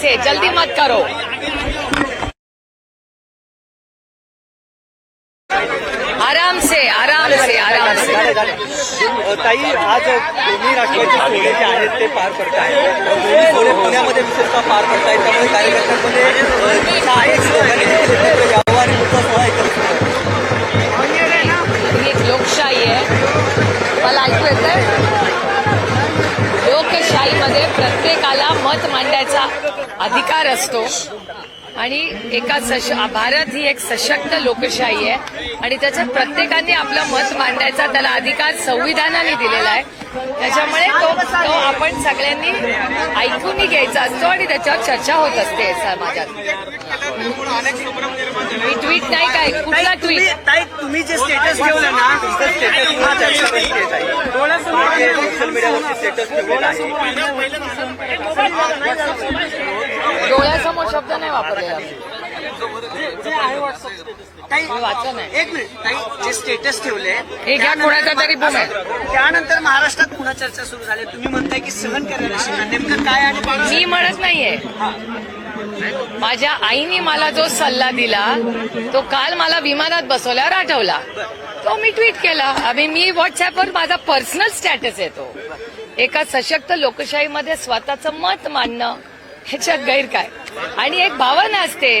से जल्दी मत करो। आराम से आराम से आराम से। ताई आज दोन्ही जे आहेत ते पार पडत आहेत दोन्ही पुण्यामध्ये विशेषतः पार पडत आहेत त्यामुळे कार्यकर्त्यांमध्ये अ, हा एक आहे, यावं आणि पुढचा सोहळा एकत्र ही एक लोकशाही आहे. मला ऐकू येतंय? मध्ये प्रत्येकाला मत मांडायचा अधिकार असतो. आणि एका सश भारत ही एक सशक्त लोकशाही आहे. आणि त्याच्यात प्रत्येकाने आपलं मत मांडायचा त्याला अधिकार संविधानाने दिलेला आहे. त्याच्यामुळे तो तो आपण सगळ्यांनी ऐकूनही घ्यायचा असतो आणि त्याच्यावर चर्चा होत असते समाजात मी ट्विट नाही काय? कुठला ट्विट ताई तुम्ही जे स्टेटस ठेवलं ना सोशल मीडियावरती स्टेटस ठेवलेलं आहे. डोळ्यासमोर शब्द नाही नाही एक मिनिट. जे स्टेटस ठेवले हे कोणाचा तरी त्यानंतर महाराष्ट्रात पुन्हा चर्चा सुरू झाली? तुम्ही म्हणताय की सहन करायला शिका नेमकं काय आणि मी म्हणत नाहीये. माझ्या आईने मला जो सल्ला दिला तो काल मला विमानात बसवल्यावर आठवला. तो मी ट्विट केला. आम्ही मी व्हॉट्सअपवर माझा पर्सनल स्टॅटस येतो. एका सशक्त लोकशाहीमध्ये स्वतःचं मत मांडणं ह्याच्यात गैर काय? आणि एक भावना असते.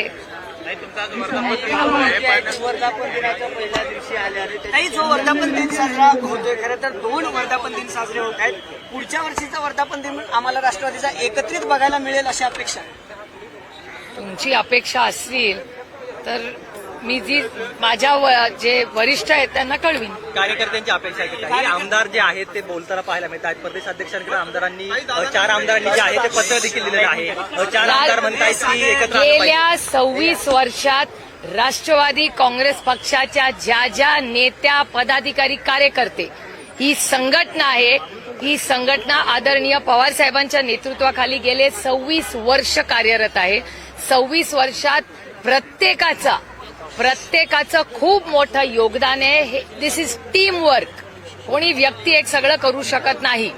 वर्धापन दिनाच्या पहिल्या दिवशी आले आणि ताई जो वर्धापन दिन साजरा होतोय खरं तर दोन वर्धापन दिन साजरे होत आहेत. पुढच्या वर्षीचा वर्धापन दिन आम्हाला राष्ट्रवादीचा एकत्रित बघायला मिळेल अशी अपेक्षा आहे. तुमची अपेक्षा असतील तर मी जी माझ्या व- जे वरिष्ठ आहेत त्यांना कळवीन. कार्यकर्त्यांची अपेक्षा आहे की काही आमदार जे आहेत ते बोलताना पाहायला मिळतात. प्रदेश अध्यक्षांकडे आमदारांनी चार आमदारांनी जे आहे ते पत्र देखील दिलेलं आहे. चार आमदार म्हणतायत की एकत्र. गेल्या सव्वीस वर्षात राष्ट्रवादी काँग्रेस पक्षाच्या ज्या ज्या नेत्या पदाधिकारी कार्यकर्ते ही संघटना आहे ही संघटना आदरणीय पवार साहेबांच्या नेतृत्वाखाली गेले सव्वीस वर्ष कार्यरत आहे. सव्वीस वर्षात प्रत्येकाचा प्रत्येकाचं खूप मोठं योगदान आहे. दिस इज टीम वर्क कोणी व्यक्ती एक सगळं करू शकत नाही.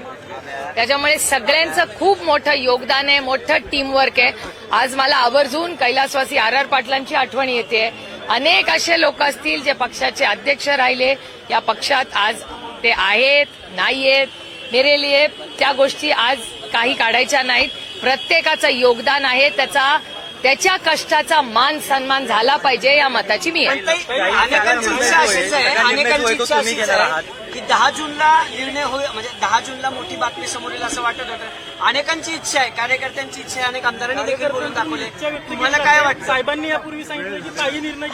त्याच्यामुळे सगळ्यांचं खूप मोठं योगदान आहे मोठं टीमवर्क आहे. आज मला आवर्जून कैलासवासी आर आर पाटलांची आठवण येते. अनेक असे लोक असतील जे पक्षाचे अध्यक्ष राहिले. या पक्षात आज ते आहेत नाहीयेत मेरे लिए त्या गोष्टी आज काही काढायच्या नाहीत. प्रत्येकाचं योगदान आहे. त्याचा त्याच्या कष्टाचा मान सन्मान झाला पाहिजे या मताची मी अनेकांची इच्छा अशीच आहे अनेकांची इच्छा अशीच आहे की दहा जूनला निर्णय होईल म्हणजे दहा जूनला मोठी बातमी समोर येईल असं वाटत होतं. अनेकांची इच्छा आहे कार्यकर्त्यांची इच्छा आहे अनेक आमदारांनी देखील बोलून दाखवले तुम्हाला काय वाटतं? साहेबांनी यापूर्वी सांगितलं की काही निर्णय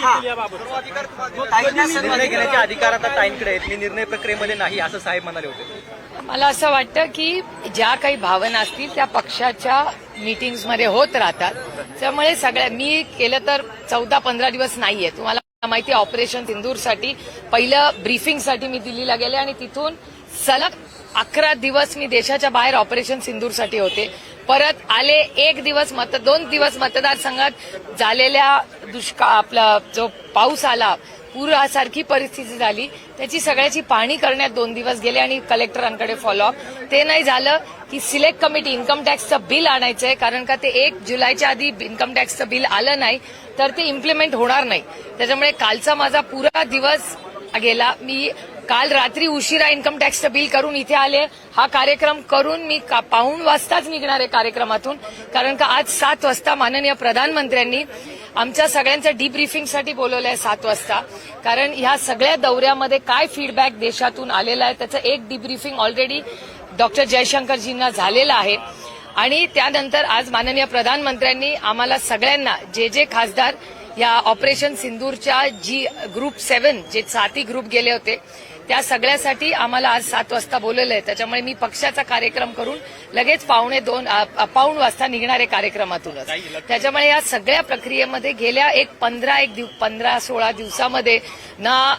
निर्णय घेण्याचे अधिकार आता ताईंकडे आहेत. मी निर्णय प्रक्रियेमध्ये नाही असं साहेब म्हणाले होते. मला असं वाटतं की ज्या काही भावना असतील त्या पक्षाच्या मीटिंग्समध्ये होत राहतात. त्यामुळे सगळ्या मी केलं तर चौदा पंधरा दिवस नाहीये. तुम्हाला माहिती आहे ऑपरेशन सिंदूरसाठी पहिलं ब्रीफिंगसाठी मी दिल्लीला गेले आणि तिथून सलग अकरा दिवस मी देशाच्या बाहेर ऑपरेशन सिंदूरसाठी होते. परत आले एक दिवस मत दोन दिवस मतदारसंघात झालेल्या दुष्काळ आपला जो पाऊस आला पूरासारखी परिस्थिती झाली. त्याची सगळ्याची पाहणी करण्यात दोन दिवस गेले आणि कलेक्टरांकडे फॉलोअप ते नाही झालं की सिलेक्ट कमिटी इन्कम टॅक्सचं बिल आणायचं आहे कारण का ते एक जुलैच्या आधी इन्कम टॅक्सचं बिल आलं नाही तर ते इम्प्लिमेंट होणार नाही. त्याच्यामुळे कालचा माझा पुरा दिवस गेला. मी काल रात्री उशिरा इन्कम टॅक्सचं बिल करून इथे आले. हा कार्यक्रम करून मी का- पाऊण वाजताच निघणार आहे कार्यक्रमातून कारण का आज सात वाजता माननीय प्रधानमंत्र्यांनी आमच्या सगळ्यांचं डीब्रीफिंगसाठी बोलवलं आहे सात वाजता. कारण ह्या सगळ्या दौऱ्यामध्ये काय फीडबॅक देशातून आलेला आहे त्याचं एक डीब्रीफिंग ऑलरेडी डॉक्टर जयशंकरजींना झालेलं आहे. आणि त्यानंतर आज माननीय प्रधानमंत्र्यांनी आम्हाला सगळ्यांना जे जे खासदार या ऑपरेशन सिंदूरच्या जी ग्रुप सेव्हन जे साती ग्रुप गेले होते त्या सगळ्यासाठी आम्हाला आज सात वाजता बोलवलं आहे. त्याच्यामुळे मी पक्षाचा कार्यक्रम करून लगेच पावणे दोन पाऊण वाजता निघणार कार्यक्रमातूनच. त्याच्यामुळे या सगळ्या प्रक्रियेमध्ये गेल्या एक पंधरा एक दिव पंधरा सोळा दिवसामध्ये ना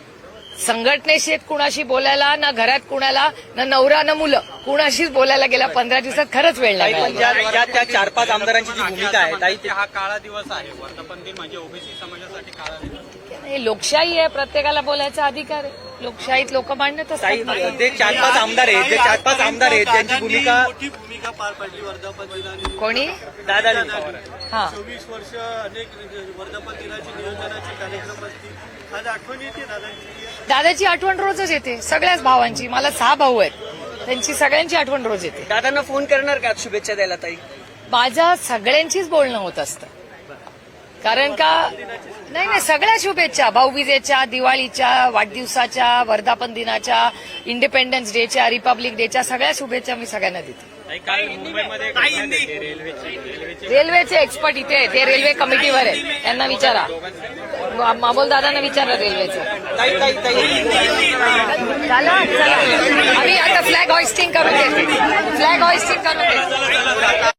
संघटनेशी कुणाशी बोलायला ना घरात कुणाला ना नवरा ना मुलं कुणाशीच बोलायला गेल्या पंधरा दिवसात खरंच वेळ लागला. त्या चार पाच आमदारांची जी भूमिका आहे हा काळा दिवस आहे. वर्धापन दिन म्हणजे ओबीसी समाजासाठी काळा दिवस. हे लोकशाही आहे प्रत्येकाला बोलायचा अधिकार आहे. लोकशाहीत लोक मांडत असतात जे चार पाच आमदार आहेत जे चार पाच आमदार आहेत ज्यांची भूमिका मोठी भूमिका पार पडली वर्धापन दिनाने. कोणी? दादा हा. चोवीस वर्ष अनेक वर्धापन दिनाची नियोजनाचे कार्यक्रम असतील. आज आठवण येते दादांची. दादाची आठवण रोजच येते सगळ्याच भावांची. मला सहा भाऊ आहेत. त्यांची सगळ्यांची आठवण रोज येते. दादांना फोन करणार का शुभेच्छा द्यायला ताई? माझ्या सगळ्यांचीच बोलणं होत असतं. कारण का? नाही नाही सगळ्या शुभेच्छा. भाऊबीजेच्या दिवाळीच्या वाढदिवसाच्या वर्धापन दिनाच्या इंडिपेंडन्स डेच्या रिपब्लिक डेच्या सगळ्या शुभेच्छा मी सगळ्यांना देते. रेल्वेचे एक्सपर्ट इथे आहेत. ते रेल्वे कमिटीवर आहेत. त्यांना विचारा. मामोल दादांना विचारा रेल्वेचं. ताई ताई ताई. चला चला. आम्ही आता फ्लॅग हॉइस्टिंग करून देते फ्लॅग हॉइस्टिंग करून देते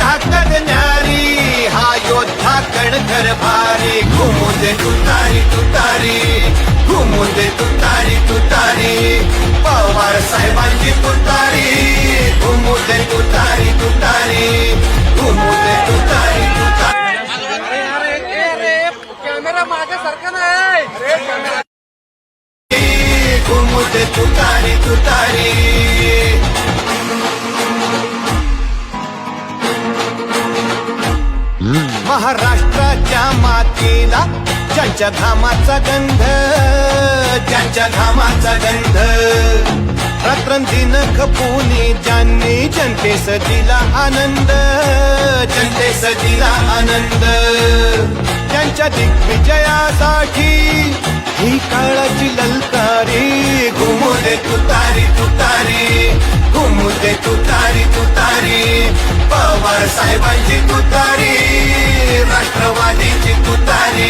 घुमू दे तुतारी तुतारी घुमू दे तुतारी तुतारी पवार साहेबांची तुतारी घुमू दे तुतारी तुतारी घुमू दे तुतारी तुतारी. घुमू दे तुतारी तुतारी. महाराष्ट्राच्या मातीला ज्यांच्या घामाचा गंध ज्यांच्या घामाचा गंध. रात्रंदिन खपुनी ज्यांनी जनतेस दिला आनंद जनतेस दिला आनंद. त्यांच्या दिग्विजयासाठी ही काळाची ललकारी घुमू तुतारी तुतारी. घुमू तुतारी तुतारी पवार साहेबांची तुतारी राष्ट्रवादीची तुतारी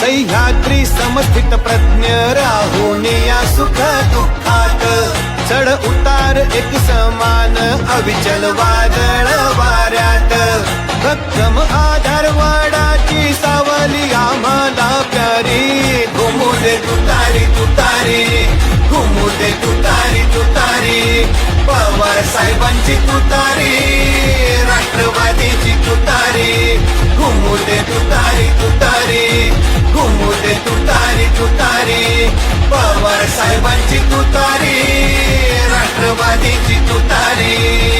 सह्याद्री समस्थित प्रज्ञ राहून या सुख दुःखात. चढ उतार एक समान अविचलवा भक्कम आधार वाडाची सावली आम्हाला प्यारी. घुमू दे तुतारी तुतारी. घुमू दे तुतारी तुतारी. पवार साहेबांची तुतारी राष्ट्रवादीची तुतारी. घुमू दे तुतारी तुतारी. घुमू दे तुतारी तुतारी. पवार साहेबांची तुतारी राष्ट्रवादीची तुतारी.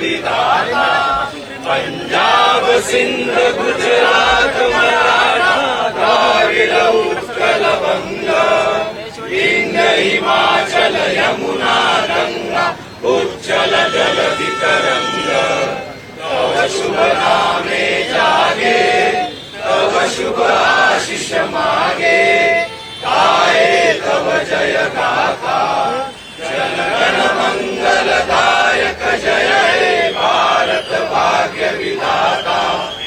दाता पंजाब सिंध गुजरात मराठा उत्कल बंग इंग हिमाचल यमुना गंगा उज्जल जलधि तरंग तव शुभ नामे जागे तव शुभ आशिष मागे काय तव जय गाथा जन गण मंगल दायक भारत भाग्य विधाता